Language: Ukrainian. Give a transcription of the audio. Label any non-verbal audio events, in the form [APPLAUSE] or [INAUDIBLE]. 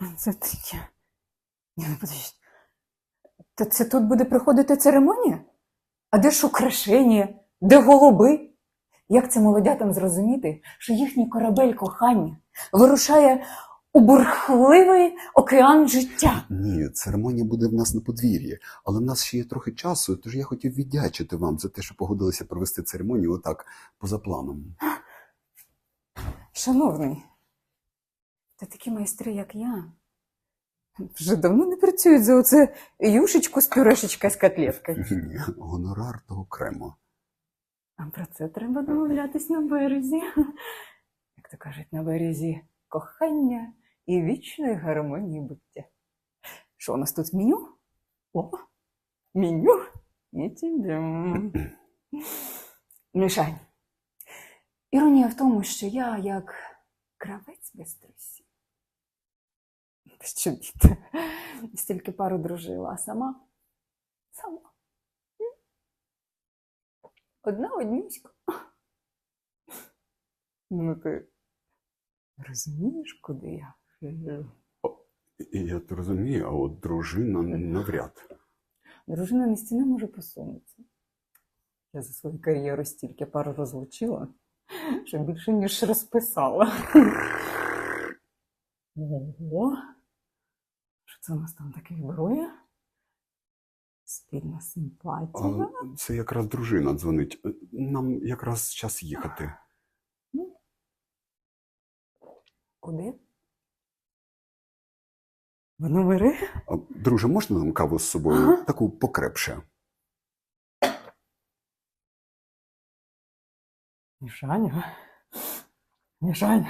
[LAUGHS] Це таке. Ні, ну подожди. Та це тут буде проходити церемонія? А де ж украшення? Де голуби? Як це молодятам зрозуміти, що їхній корабель кохання вирушає у бурхливий океан життя? Ні, церемонія буде в нас на подвір'ї, але в нас ще є трохи часу, тож я хотів віддячити вам за те, що погодилися провести церемонію отак поза планом. Шановний, та такі майстри, як я, вже давно не працюють за оце юшечку з пюрешечкою з котлеткою. Ні, гонорар то окремо. А про це треба домовлятись на березі. Як то кажуть, на березі кохання і вічної гармонії буття. Що у нас тут меню? О, меню і тебе. Мішань. Іронія в тому, що я як кравець без трусів. Що діти? [LAUGHS] Стільки пару дружила, а сама? Сама. Одна однюська. [LAUGHS] Ну, ти розумієш, куди я? Я то розумію, а от дружина навряд. Дружина на стіни може посунутися. Я за свою кар'єру стільки пару розлучила, що [LAUGHS] більше, ніж розписала. Ого. Це у нас там таке зброя? Спільна симпатія. А це якраз дружина дзвонить. Нам якраз час їхати. Куди? В номери? А, друже, можна нам каву з собою? Таку покрепше. Мішаня. Мішань.